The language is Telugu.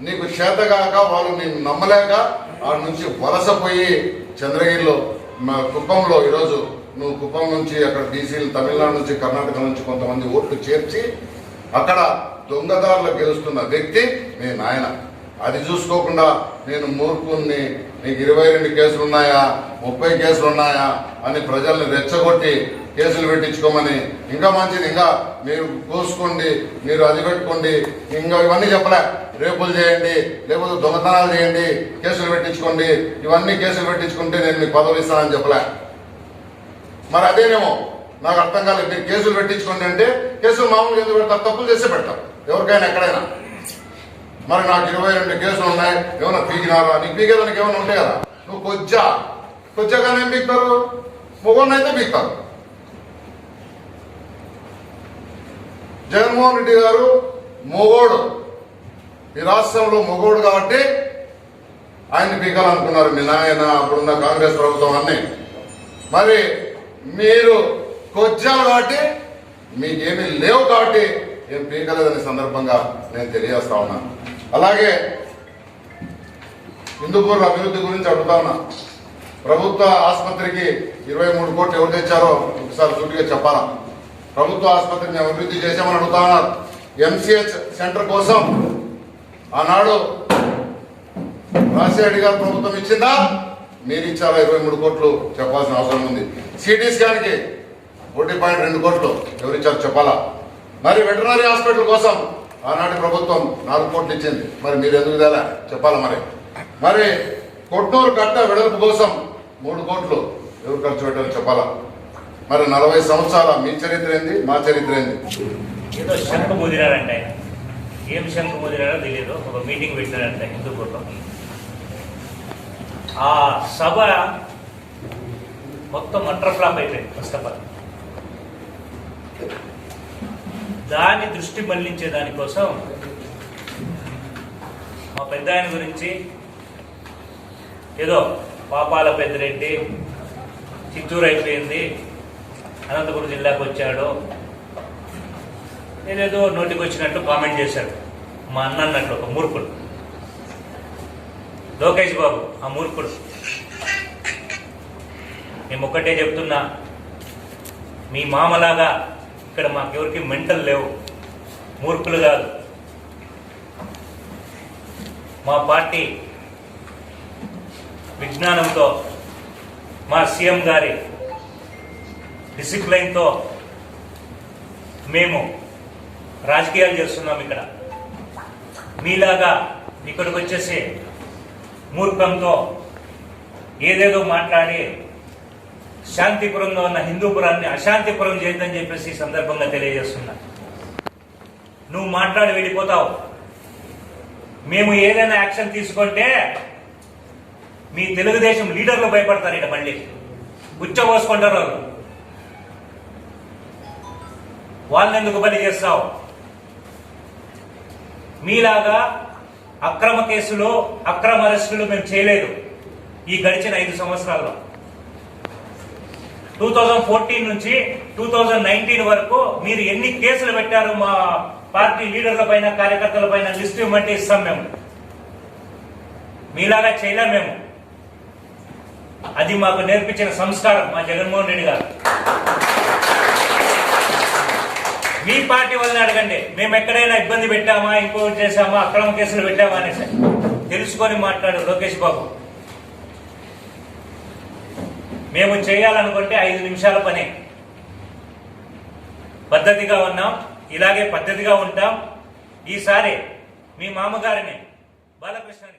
నీకు చేతగాక వాళ్ళు నేను నమ్మలేక ఆ నుంచి వలసపోయి చంద్రగిరిలో మా కుప్పంలో ఈరోజు నువ్వు కుప్పం నుంచి అక్కడ బీసీలు తమిళనాడు నుంచి కర్ణాటక నుంచి కొంతమంది ఓట్లు చేర్చి అక్కడ దొంగదారులు గెలుస్తున్న వ్యక్తి మీ నాయన. అది చూసుకోకుండా నేను మూర్ఖుని నీకు ఇరవై రెండు కేసులు ఉన్నాయా ముప్పై కేసులు ఉన్నాయా అని ప్రజల్ని రెచ్చగొట్టి కేసులు పెట్టించుకోమని. ఇంకా మంచిది ఇంకా మీరు కోసుకోండి మీరు అది పెట్టుకోండి. ఇంకా ఇవన్నీ చెప్పలే. రేపులు చేయండి లేకపోతే దొంగతనాలు చేయండి కేసులు పెట్టించుకోండి. ఇవన్నీ కేసులు పెట్టించుకుంటే నేను మీకు పదవులు ఇస్తానని చెప్పలే. మరి అదేనేమో? నాకు అర్థం కాలేదు. మీరు కేసులు పెట్టించుకోండి అంటే కేసులు మామూలుగా ఎందుకు పెడతారు? తప్పులు చేసే పెడతారు. ఎవరికైనా ఎక్కడైనా. మరి నాకు ఇరవై రెండు కేసులు ఉన్నాయి. ఏమైనా పీకినారా? నీకు పీకేదానికి ఏమైనా ఉంటాయి కదా. నువ్వు కొజ్జా. కొజ్జాగానే ఏం పీకుతారు? మొగోడిని అయితే పీకుతారు. జగన్మోహన్ రెడ్డి గారు మొగోడు. ఈ రాష్ట్రంలో మొగోడు కాబట్టి ఆయన పీకాలనుకున్నారు. మీ నాయన అప్పుడున్న కాంగ్రెస్ ప్రభుత్వం అన్ని. మరి మీరు కొచ్చారు కాబట్టి మీకేమీ లేవు కాబట్టి ఏం పీకలేదనే సందర్భంగా నేను తెలియజేస్తా ఉన్నాను అలాగే హిందూపూర్ అభివృద్ధి గురించి అడుగుతా ఉన్నా. ప్రభుత్వ ఆసుపత్రికి ఇరవై మూడు కోట్లు ఎవరు తెచ్చారో ఒకసారి సూటిగా చెప్పాలా? ప్రభుత్వ ఆసుపత్రిని అభివృద్ధి చేశామని అడుగుతా ఉన్నారు. ఎంసీహెచ్ సెంటర్ కోసం ఆనాడు రాజశేఖర్ గారు ప్రభుత్వం ఇచ్చిందా? మీరు ఇచ్చారా ఇరవై మూడు కోట్లు చెప్పాల్సిన అవసరం ఉంది. సిటీ స్కాన్కి ఒకటి పాయింట్ రెండు కోట్లు ఎవరిచ్చారు చెప్పాలా? మరి వెటనరీ హాస్పిటల్ కోసం ఆనాటి ప్రభుత్వం నాలుగు కోట్లు ఇచ్చింది. మరి మీరు ఎందుకు ఇదాలా చెప్పాలా మరి? మరి కొట్టూరు కట్ట వెడల్పు కోసం మూడు కోట్లు ఎవరు ఖర్చు పెట్టారు చెప్పాలా? మరి నలభై సంవత్సరాల మీ చరిత్ర ఏంది? మా చరిత్ర ఏంది? ఏదో శంఖ ముదిరారంట. ఆయన ఏం శంఖ ముదిరారో తెలియదు. ఒక మీటింగ్ పెట్టారంట హిందూపూర్లో ఆ సభ మొత్తం అట్ర ఫ్లాప్ అయిపోయింది ఫస్ట్ ఆఫ్ ఆల్ దాన్ని దృష్టి మళ్ళించే దానికోసం మా పెద్ద ఆయన గురించి ఏదో పాపాల పెద్దరెడ్డి చిత్తూరు అయిపోయింది. అనంతపురం జిల్లాకు వచ్చాడు ఏదేదో నోటికి వచ్చినట్టు కామెంట్ చేశాడు. మా అన్న అన్నట్లు ఒక మూర్ఖుడు. లోకేష్ బాబు ఆ మూర్ఖుడు. మేము ఒక్కటే చెప్తున్నా మీ మామలాగా ఇక్కడ మాకెవరికి మెంటల్ లేవు. మూర్ఖులు కాదు. మా పార్టీ విజ్ఞానంతో మా సీఎం గారి డిసిప్లైన్తో మేము రాజకీయాలు చేస్తున్నాం ఇక్కడ. మీలాగా ఇక్కడికి వచ్చేసి మూర్ఖంతో ఏదేదో మాట్లాడి శాంతిపురంలో ఉన్న హిందూపురాన్ని అశాంతిపురం చేయొద్దని చెప్పేసి ఈ సందర్భంగా తెలియజేస్తున్నా. నువ్వు మాట్లాడి వెళ్ళిపోతావు మేము ఏదైనా యాక్షన్ తీసుకుంటే మీ తెలుగుదేశం లీడర్లు భయపడతారు ఇక్కడ మళ్ళీ. ఉచ్చబోసుకుంటారు వాళ్ళు. వాళ్ళని ఎందుకు బలి చేస్తావు? మీలాగా అక్రమ కేసులు అక్రమ అరెస్టులు మేము చేయలేదు ఈ గడిచిన ఐదు సంవత్సరాల్లో. టూ థౌజండ్ ఫోర్టీన్ నుంచి టూ థౌజండ్ నైన్టీన్ వరకు మీరు ఎన్ని కేసులు పెట్టారు మా పార్టీ లీడర్ల పైన కార్యకర్తల పైన లిస్ట్ ఇవ్వమంటే ఇస్తాం మేము. మీలాగా చేయలేం మేము. అది మాకు నేర్పించిన సంస్కారం మా జగన్మోహన్ రెడ్డి గారు. మీ పార్టీ వాళ్ళని అడగండి. మేము ఎక్కడైనా ఇబ్బంది పెట్టామా ఇంకోటి చేశామా అక్రమ కేసులు పెట్టామా అనేసి. తెలుసుకొని మాట్లాడు లోకేష్ బాబు. మేము చేయాలనుకుంటే ఐదు నిమిషాల పని. పద్ధతిగా ఉన్నాం ఇలాగే పద్ధతిగా ఉంటాం. ఈసారి మీ మామగారిని బాలకృష్ణని